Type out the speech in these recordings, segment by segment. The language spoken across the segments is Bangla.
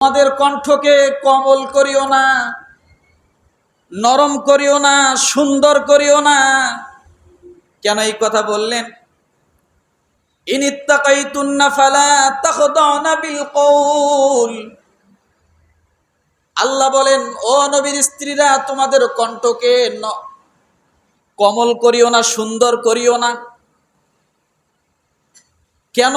আমাদের কণ্ঠকে কমল করিও না, নরম করিও না, সুন্দর করিও না। কেন এই কথা বললেন? আল্লাহ বলেন, ও নবীর স্ত্রীরা, তোমাদের কণ্ঠকে কমল করিও না, সুন্দর করিও না। কেন?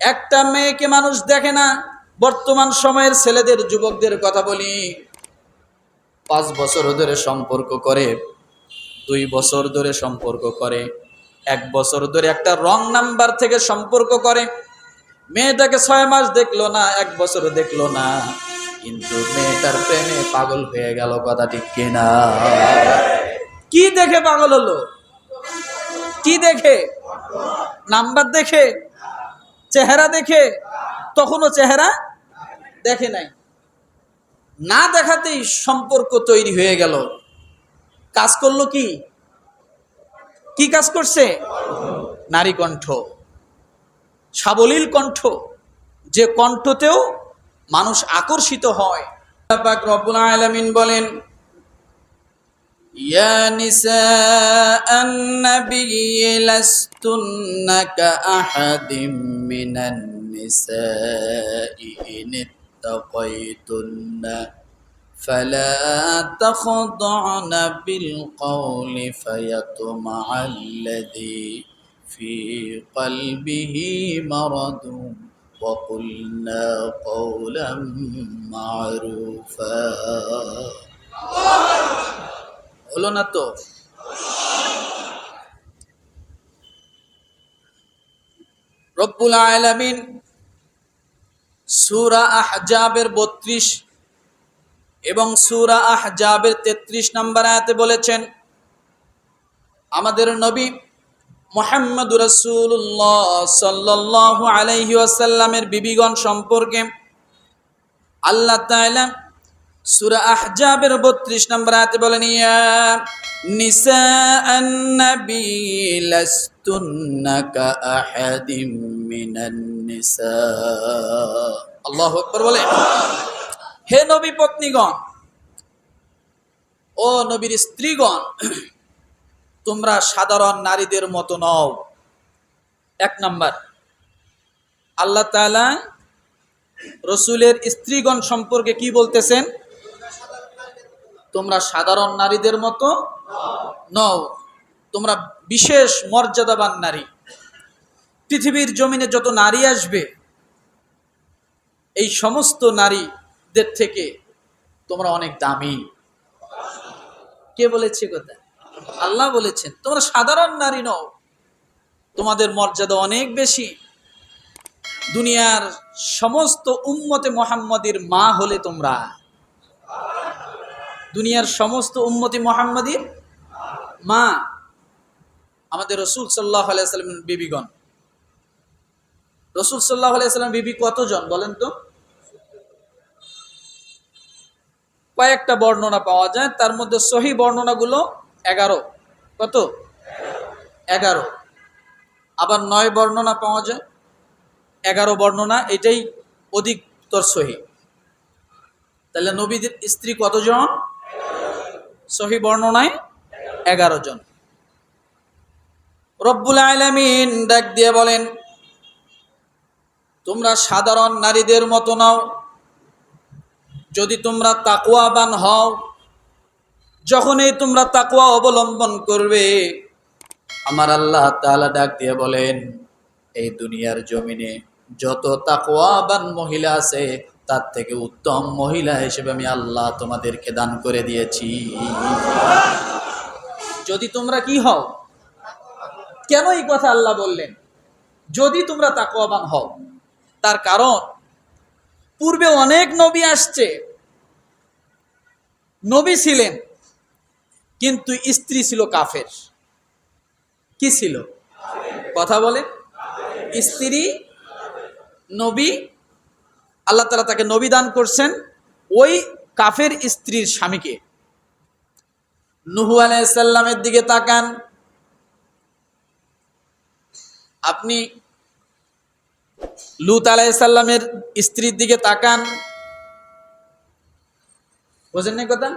একটা মেয়েকে মানুষ দেখে না। বর্তমান সময়ের ছেলেদের, যুবকদের কথা বলি। পাঁচ বছর ধরে সম্পর্ক করে, দুই বছর ধরে সম্পর্ক করে, এক বছর ধরে একটা রং নাম্বার থেকে সম্পর্ক করে। মেয়েটাকে ছয় মাস দেখল না, এক বছর দেখল না। কিন্তু মেয়েটার প্রেমে পাগল হয়ে গেল কথা ঠিক কিনা? কি দেখে পাগল হলো? কি দেখে? নাম্বার দেখে? চেহারা দেখে? তখনও চেহারা দেখে নাই। না দেখাতেই সম্পর্ক তৈরি হয়ে গেল। কাজ করল কি? কি কাজ করছে? নারী কণ্ঠ। সাবলীল কণ্ঠ। যে কণ্ঠতেও মানুষ আকর্ষিত হয়। পাক রব্বুল বলেন ইয়ানিসা নিসাআন নাবিয়্যি اتقيتن فلا تخضعن بالقول فيطمع الذي في قلبه مرض وقلنا قولا معروفا হলো না তো রব্বুল আলামিন সূরা আহজাবের বত্রিশ এবং সুরা আহজাবের তেত্রিশ নম্বর আয়াতে বলেছেন, আমাদের নবী মোহাম্মদ রসুল্লাহ সাল্লাহ আলহিউসাল্লামের বিবিগণ সম্পর্কে আল্লাহ তাআলা সূরা আহজাবের 32 নম্বর আয়াতে বলেন ইয়া নিসাআন নবী লাস্তুন্না কাআহাদিম মিনান নিসা। আল্লাহু আকবার বলেন হে নবী পত্নীগণ, ও নবীর স্ত্রীগণ, তোমরা সাধারণ নারীদের মতো নও। এক নাম্বার, আল্লাহ তাআলা রসুলের স্ত্রীগণ সম্পর্কে কি বলতেছেন? তোমরা সাধারণ নারীদের মতো নও, তোমরা বিশেষ মর্যাদাবান নারী। পৃথিবীর জমিনে যত নারী আসবে, এই সমস্ত নারীদের থেকে তোমরা অনেক দামি। কে বলেছে কথা? আল্লাহ বলেছেন, তোমরা সাধারণ নারী নও, তোমাদের মর্যাদা অনেক বেশি। দুনিয়ার সমস্ত উম্মতে মোহাম্মদীর মা হলে তোমরা। দুনিয়ার সমস্ত উম্মতি মোহাম্মদীর মা, আমাদের রসুল সাল্লাহ আলাইসাল্লাম বিবিগণ। রসুল সাল্লাহ আলাইসাল্লাম বিবি কতজন বলেন তো? কয়েকটা বর্ণনা পাওয়া যায়, তার মধ্যে সহি বর্ণনাগুলো এগারো। কত? এগারো। আবার নয় বর্ণনা পাওয়া যায়, এগারো বর্ণনা, এটাই অধিকতর সহি। তাহলে নবীদের স্ত্রী কতজন? সহি বর্ণনায় এগারো জন। রব্বুল আলামিন ডাক দিয়ে বলেন, তোমরা সাধারণ নারীদের মতো নাও, যদি তোমরা তাকুয়াবান হও, যখনই তোমরা তাকুয়া অবলম্বন করবে, আমার আল্লাহ তাআলা ডাক দিয়ে বলেন, এই দুনিয়ার জমিনে যত তাকুয়াবান মহিলা আছে তার থেকে উত্তম মহিলা হিসেবে আমি আল্লাহ তোমাদেরকে দান করে দিয়েছি। যদি তোমরা কি হও, কেন এই কথা আল্লাহ বললেন? যদি তোমরা তাকওয়াবান হও, তার কারণ, পূর্বে অনেক নবী আসছে, নবী ছিলেন, কিন্তু স্ত্রী ছিল কাফের। কি ছিল? কথা বলে স্ত্রী, নবী আল্লাহ তালা তাকে নবী দান করছেন ওই কাফের স্ত্রীর স্বামীকে। নুহু আলাইসাল্লামের দিকে তাকান। আপনি লুত আলাইসাল্লামের স্ত্রীর দিকে তাকান। বোঝেন না কথা?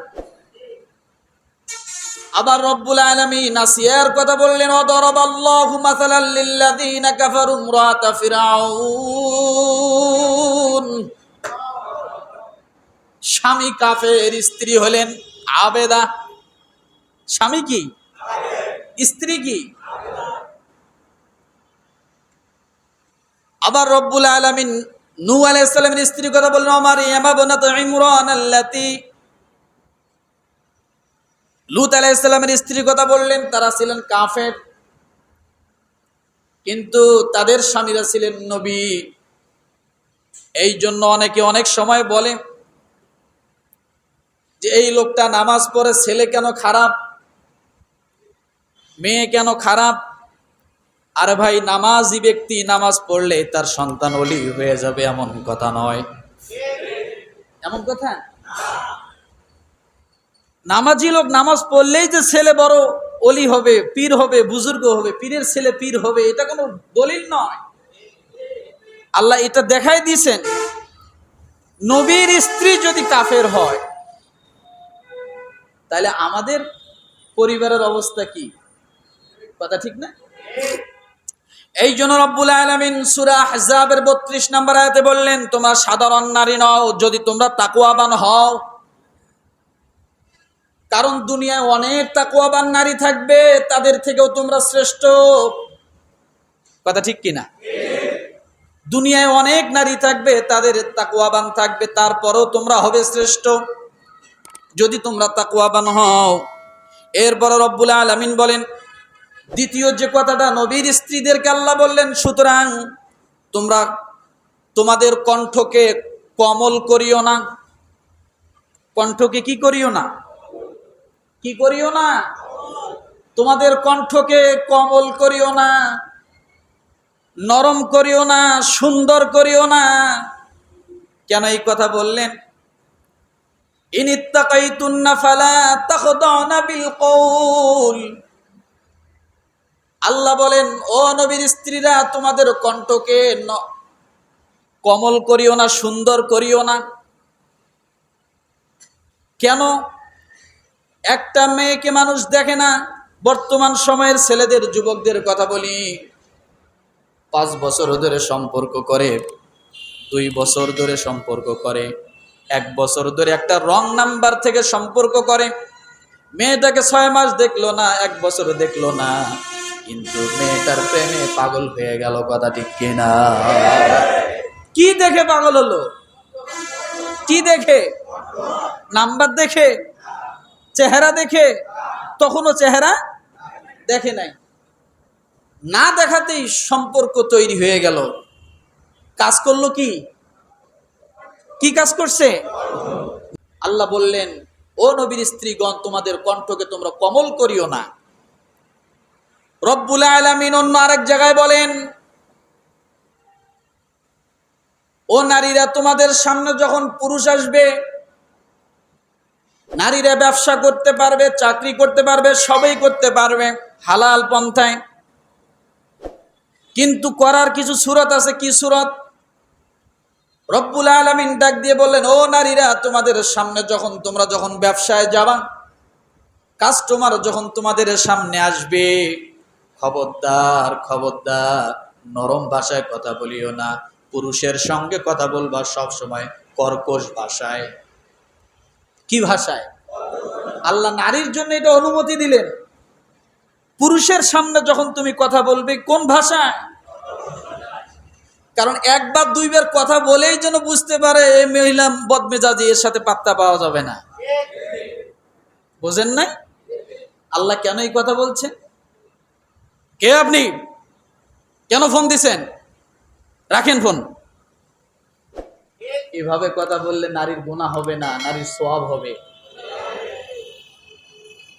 আবার রব্বুল আলামিন নাসিয়ার কথা বললেন অদরবাল্লাহু মাসালাল লিল্লাযীনা কাফারু ইমরাতা ফিরাউন। স্বামী কাফের স্ত্রী হলেন আবেদা। স্বামী কি? স্ত্রী কি? আবার রব্বুল আলামিন নু আলাইহিস সালামের স্ত্রী কথা বললেন আমার ইয়ামা বনাত ইমরান আল্লাতী। লুত আলাইসাল্লামের স্ত্রী কথা বললেন, তারা ছিলেন কাফের। কিন্তু তাদের স্বামীরা ছিলেন নবী। এই জন্য অনেকে অনেক সময় বলে যে এই লোকটা নামাজ পড়ে, ছেলে কেন খারাপ? মেয়ে কেন খারাপ? আর ভাই, নামাজি ব্যক্তি নামাজ পড়লে তার সন্তান অলি হয়ে যাবে এমন কথা নয়। এমন কথা? নামাজি লোক নামাজ পড়লেই যে ছেলে বড় অলি হবে, পীর হবে, বুজুর্গ হবে, পীরের ছেলে পীর হবে, এটা কোনো দলিল নয়। আল্লাহ এটা দেখাই দিয়েছেন। নবীর স্ত্রী যদি কাফের হয় তাহলে আমাদের পরিবারের অবস্থা কি? কথা ঠিক না? এই জন্য রব্বুল আলমিন সুরা হাজাবের বত্রিশ নম্বর আয়াতে বললেন, তোমরা সাধারণ নারী নও, যদি তোমরা তাকুয়াবান হও। কারণ দুনিয়ায় অনেক তাকুয়াবান নারী থাকবে, তাদের থেকেও তোমরা শ্রেষ্ঠ। কথা ঠিক কিনা? দুনিয়ায় অনেক নারী থাকবে, তাদের তাকুয়াবান থাকবে, তারপরেও তোমরা হবে শ্রেষ্ঠ। যদি তোমরা তাকুয়াবান হও। এরপর রব্বুল আলমিন বলেন, দ্বিতীয় যে কথাটা নবীর স্ত্রীদেরকে আল্লাহ বললেন, সুতরাং তোমরা তোমাদের কণ্ঠকে কমল করিও না। কণ্ঠকে কি করিও না? কি করিও না? তোমাদের কণ্ঠকে কমল করিও না, নরম করিও না, সুন্দর করিও না। কেন এই কথা বললেন? আল্লাহ বলেন, ও নবীর স্ত্রীরা, তোমাদের কণ্ঠকে কমল করিও না, সুন্দর করিও না। কেন? একটা মেয়েকে মানুষ দেখে না, বর্তমান সময়ের ছেলেদের, যুবকদের কথা বলি। পাঁচ বছর ধরে সম্পর্ক করে, দুই বছর ধরে সম্পর্ক করে। এক বছর ধরে একটা রং নাম্বার থেকে সম্পর্ক করে। মেয়েটাকে ছয় মাস দেখল না, এক বছর দেখল না। কিন্তু মেয়েটার প্রেমে পাগল হয়ে গেল কথা ঠিক কিনা? কি দেখে পাগল হলো? কি দেখে? নাম্বার দেখে? চেহারা দেখে? তখনও চেহারা দেখে নাই। না দেখাতেই সম্পর্ক তৈরি হয়ে গেল। কাজ করল কি? কি কাজ করছে? আল্লাহ বললেন, ও নবীর স্ত্রীগণ, তোমাদের কণ্ঠকে তোমরা কমল করিও না। রব্বুল আলামিন অন্য আরেক জায়গায় বলেন, ও নারীরা, তোমাদের সামনে যখন পুরুষ আসবে, নারীরা ব্যবসা করতে পারবে, চাকরি করতে পারবে, সবই করতে পারবে, হালাল পন্থায়। কিন্তু করার কিছু সুরত আছে, কি সুরত? রব্বুল আলমিন ডাক দিয়ে বললেন, ও নারীরা, তোমাদের সামনে যখন তোমরা যখন ব্যবসায় যাবা কাস্টমার যখন তোমাদের সামনে আসবে, খবরদার খবরদার, নরম ভাষায় কথা বলিও না, পুরুষের সঙ্গে কথা বলবা সব সময় কর্কশ ভাষায়। কি ভাষায়? আল্লাহ নারীর জন্য এটা অনুমতি দিলেন। পুরুষের সামনে যখন তুমি কথা বলবে, কোন ভাষায়? কারণ একবার দুইবার কথা বলেই যেন বুঝতে পারে এই মহিলা বদমেজাজি এর সাথে পাত্তা পাওয়া যাবে না। বোঝেন নাই? আল্লাহ কেন এই কথা বলছেন? কে আপনি? কেন ফোন দিছেন? রাখেন ফোন। এভাবে কথা বললে নারীর গুণা হবে না, নারীর সব হবে।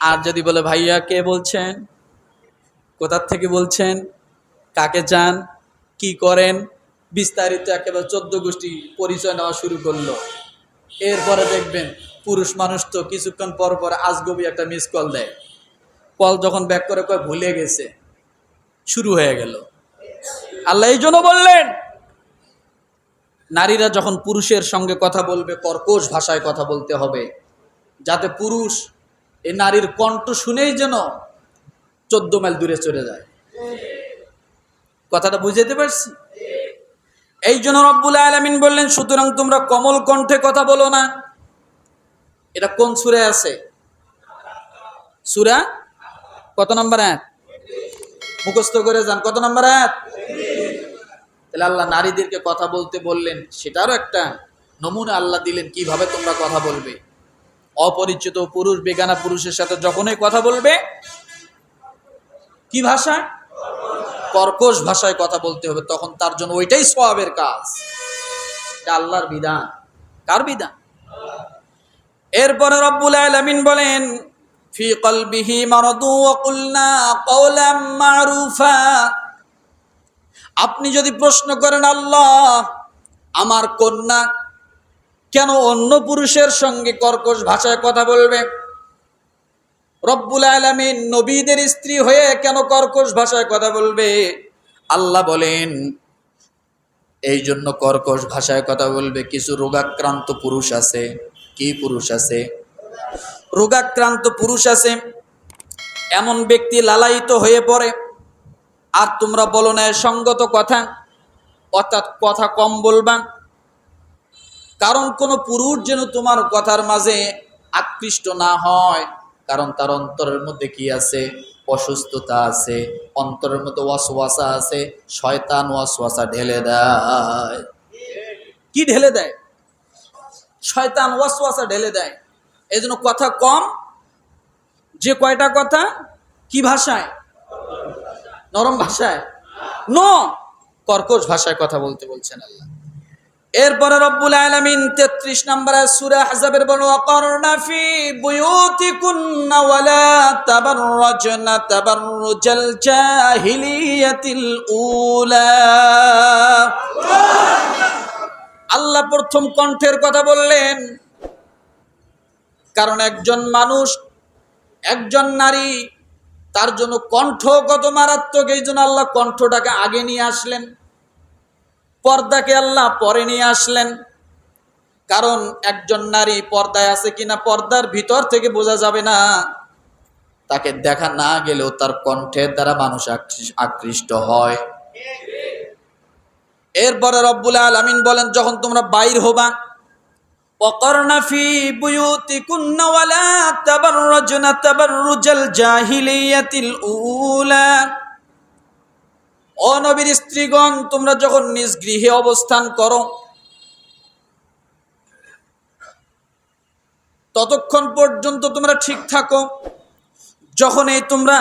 আর যদি বলে, ভাইয়া, কে বলছেন? কোথার থেকে বলছেন? কাকে চান? কি করেন? বিস্তারিত একেবারে চোদ্দ গোষ্ঠী পরিচয় নেওয়া শুরু করল। এরপরে দেখবেন, পুরুষ মানুষ তো কিছুক্ষণ পর পর আজগবি একটা মিস কল দেয়। কল যখন ব্যাক করে কয়, ভুলে গেছে। শুরু হয়ে গেল। আল্লাহ এই জন্য বললেন, নারীরা যখন পুরুষের সঙ্গে কথা বলবে, কর্কশ ভাষায় কথা বলতে হবে। যাতে পুরুষ এই নারীর কণ্ঠ শুনেই যেন চোদ্দ মাইল দূরে চলে যায়। কথাটা বুঝাইতে পারছি? এই জন্য রব্বুল আলমিন বললেন, সুতরাং তোমরা কমল কণ্ঠে কথা বলো না। এটা কোন সুরে আছে? সুরা কত নম্বর এক মুখস্থ করে যান, কত নম্বর এক তাহলে আল্লাহ নারীদেরকে কথা বলতে বললেন, সেটারও একটা নমুনা আল্লাহ দিলেন, কীভাবে তোমরা কথা বলবে। অপরিচিত পুরুষ, বেগানা পুরুষের সাথে যখনই কথা বলবে, কি ভাষায় কর্কশ ভাষায় কথা বলতে হবে, তখন তার জন্য ওইটাই সওয়াবের কাজ। আল্লাহর বিধান। কার বিধান? এরপরে রব্বুল আলামিন বলেন মারাদু আপনি যদি প্রশ্ন করেন, আল্লাহ, আমার কন্যা কেন অন্য পুরুষের সঙ্গে কর্কশ ভাষায় কথা বলবে? রব্বুল আলামিন নবীদের স্ত্রী হয়ে কেন কর্কশ ভাষায় কথা বলবে? আল্লাহ বলেন এই জন্য কর্কশ ভাষায় কথা বলবে। কিছু রোগাক্রান্ত পুরুষ আছে। কি পুরুষ আছে? রোগাক্রান্ত পুরুষ আছে। এমন ব্যক্তি লালায়িত হয়ে পড়ে। আর তোমরা বলো না সঙ্গত কথা। অর্থাৎ কথা কম বলবা। কারণ কোনো পুরুষ যেন তোমার কথার মাঝে আকৃষ্ট না হয়। কারণ তার অন্তরের মধ্যে কি আছে? অসুস্থতা আছে, অন্তরের মধ্যে ওয়াসওয়াসা আছে, শয়তান ওয়াসওয়াসা ঢেলে দেয়। কি ঢেলে দেয়? শয়তান ওয়াসওয়াসা ঢেলে দেয়। এই জন্য কথা কম। যে কয়টা কথা? কি ভাষায়? নরম ভাষায়। নো! কর্কশ ভাষায় কথা বলতে বলছেন আল্লাহ। এরপরে রব্বুল আলামিন 33 নম্বরে সূরা আহজাবের বলো অকরনা ফি বুয়ুতিকুন্না ওয়ালা তাবাররাজনা তাবাররুজাল জাহিলিয়াতিল উলা। আল্লাহ প্রথম কণ্ঠের কথা বললেন, কারণ একজন মানুষ, একজন নারী, তার জন্য কণ্ঠ কত মারাত্মক, এই জন্য আল্লাহ কণ্ঠটাকে আগে নিয়ে আসলেন। পর্দাকে আল্লাহ পরে নিয়ে আসলেন। কারণ একজন নারী পর্দায় আছে কিনা পর্দার ভিতর থেকে বোঝা যাবে না। তাকে দেখা না গেলেও তার কণ্ঠের দ্বারা মানুষ আকৃষ্ট হয়। এরপরে রব্বুল আলমিন বলেন, যখন তোমরা বাইর হবা তাবাররুজনা তাবাররুজাল জাহিলিয়াতিল উলা। অনবীর স্ত্রীগণ, তোমরা যখন নিজ গৃহে অবস্থান করো, ততক্ষণ পর্যন্ত তোমরা ঠিক থাকো। যখন এই তোমরা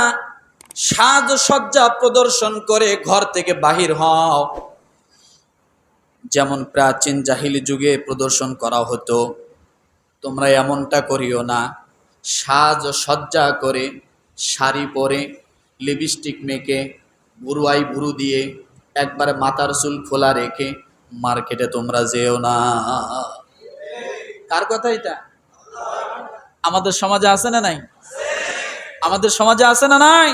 সাজসজ্জা প্রদর্শন করে ঘর থেকে বাহির হও, যেমন প্রাচীন জাহিলি যুগে প্রদর্শন করা হতো, তোমরা এমনটা করিও না। সাজসজ্জা করে শাড়ি পরে লিপস্টিক মেখে বুড়ুয়াই বুড়ু দিয়ে একবারে মাথার চুল খোলা রেখে, মার্কেটে তোমরা যেও না। কার কথা এটা? আমাদের সমাজে আছে না নাই? আমাদের সমাজে আছে না নাই?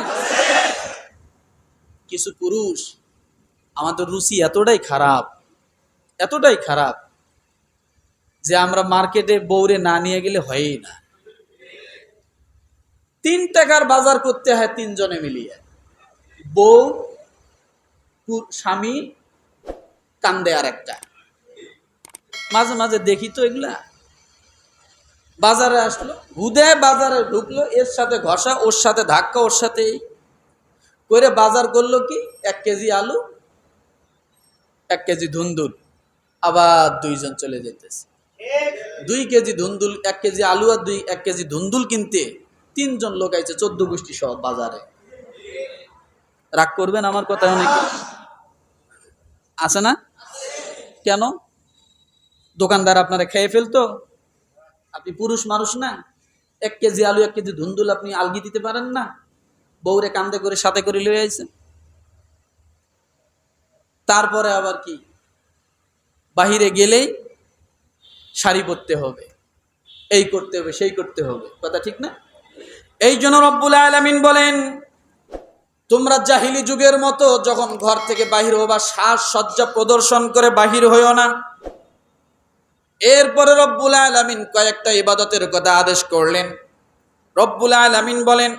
কিছু পুরুষ, আমাদের রুচি এতটাই খারাপ এতটাই খারাপ যে আমরা মার্কেটে বউরে না নিয়ে গেলে হয়ই না। তিন টাকার বাজার করতে হয় তিনজনে মিলিয়ে। বউ স্বামী কান্দে আর একটা মাঝে মাঝে দেখি তো এগুলা। বাজারে আসলো, হুদে বাজারে ঢুকলো, এর সাথে ঘষা, ওর সাথে ধাক্কা, ওর সাথে করে বাজার করল কি? এক কেজি আলু, এক কেজি ধুন্দুল, আবার দুইজন চলে যেতেছে। দুই কেজি ধুন্দুল, এক কেজি আলু আর দুই, এক কেজি ধুন্দুল কিনতে তিনজন লোক আইছে, চোদ্দ গোষ্ঠী সহ বাজারে। রাগ করবেন আমার কথা অনেক আছে না? কেন? দোকানদার আপনারা খেয়ে ফেলতো? আপনি পুরুষ মানুষ না? এক কেজি আলু, এক কেজি ধুন্দুল আপনি আলগি দিতে পারেন না? বউরে কান্দে করে, সাথে করে লয়ে আইছেন? তারপরে আবার কি? বাহিরে গেলেই শাড়ি পরতে হবে। এই করতে হবে, সেই করতে হবে। কথা ঠিক না? এই জন্য রব্বুল আলামিন বলেন তোমরা জাহিলি যুগের মতো যখন ঘর থেকে বাহির হবা সাজ সজ্জা প্রদর্শন করে বাহির হইও না এরপরে রব্বুল আলামিন কয়েকটা ইবাদতের কথা আদেশ করলেন রব্বুল আলামিন বলেন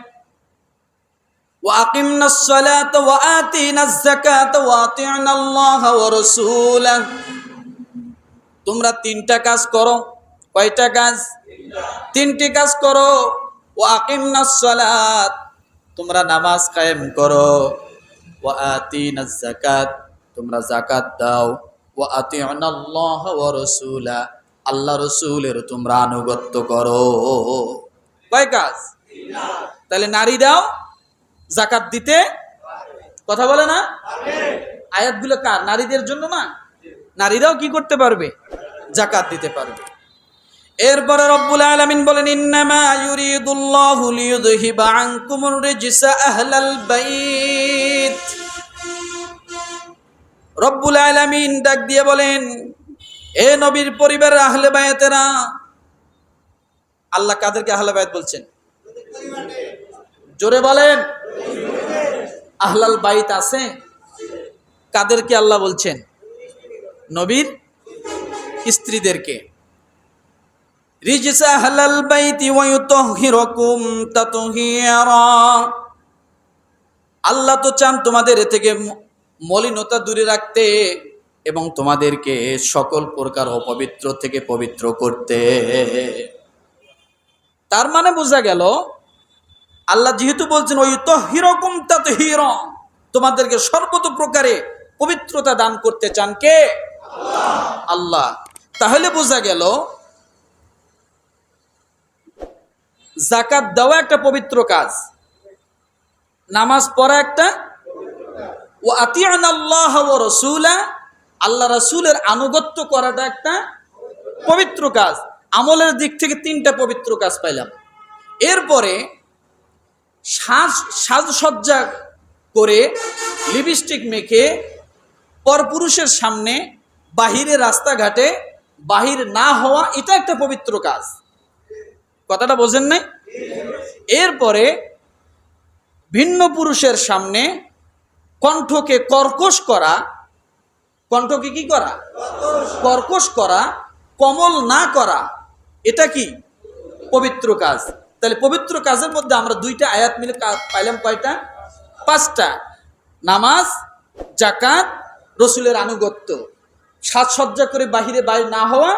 وأقمنا الصلاة وآتينا الزكاة وأطعنا الله ورسوله তোমরা তিনটা কাজ করো কয়টা কাজ তিনটি কাজ করো ও আকিমনা সালাত তোমরা নামাজ কায়েম করো। ও আতিনা জাকাত তোমরা জাকাত দাও। ও আতিনা আল্লাহ ও রসুলা, আল্লাহ রসুলের তোমরা আনুগত্য করো। কয় কাজ তাহলে নারী দাও জাকাত দিতে। কথা বলে না? আয়াতগুলো কার? নারীদের জন্য না? নারীরাও কি করতে পারবে? জাকাত দিতে পারবে। এরপরে রব্বুল আলামিন বলেন, ইন্নামা ইউরিদুল্লাহু লিইউযহিবা আনকুমুর রিজসা আহলাল বাইত। রব্বুল আলামিন ডাক দিয়ে বলেন, এ নবীর পরিবারের আহলে বায়াতেরা আল্লাহ কাদেরকে আহলে বায়াত বলছেন? জোরে বলেন, আহলাল বাইত আছে, কাদেরকে আল্লাহ বলছেন? নবীর স্ত্রীদেরকে। রিজসা আহলাল বাইতি ওয়া ইউতাহহিরুকুম তাতহীরা। আল্লাহ তো চান তোমাদের এ থেকে মলিনতা দূরে রাখতে এবং তোমাদেরকে সকল প্রকার অপবিত্র থেকে পবিত্র করতে। তার মানে বোঝা গেল, আল্লাহ যেহেতু বলছেন ওই তো হিরকম তাতে হির তোমাদেরকে সর্বত প্রকারে পবিত্রতা দান করতে চান কে? আল্লাহ। তাহলে বোঝা গেল জাকাত দেওয়া একটা পবিত্র কাজ। নামাজ পড়া একটা। ও আতিয়ান আল্লাহ ও রসুলা, আল্লাহ রসুলের আনুগত্য করাটা একটা পবিত্র কাজ। আমলের দিক থেকে তিনটা পবিত্র কাজ পাইলাম। এরপরে সাজ, সাজসজ্জা করে লিপস্টিক মেখে পরপুরুষের সামনে বাহিরে রাস্তাঘাটে বাহির না হওয়া, এটা একটা পবিত্র কাজ। কথাটা বোঝেন নাই? এরপরে ভিন্ন পুরুষের সামনে কণ্ঠকে কর্কশ করা, কণ্ঠকে কি করা? কর্কশ করা, কমল না করা, এটা কি? পবিত্র কাজ। তাহলে পবিত্র কাজের মধ্যে আমরা দুইটা আয়াত মিলে পাইলাম কয়টা? পাঁচটা। নামাজ জাকাত রসুলের আনুগত্য। সাজসজ্জা করে বাহিরে বাইরে না হওয়া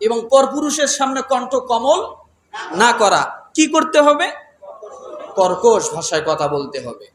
এবং পরপুরুষের সামনে কণ্ঠ কমল না করা কি করতে হবে? কর্কশ ভাষায় কথা বলতে হবে।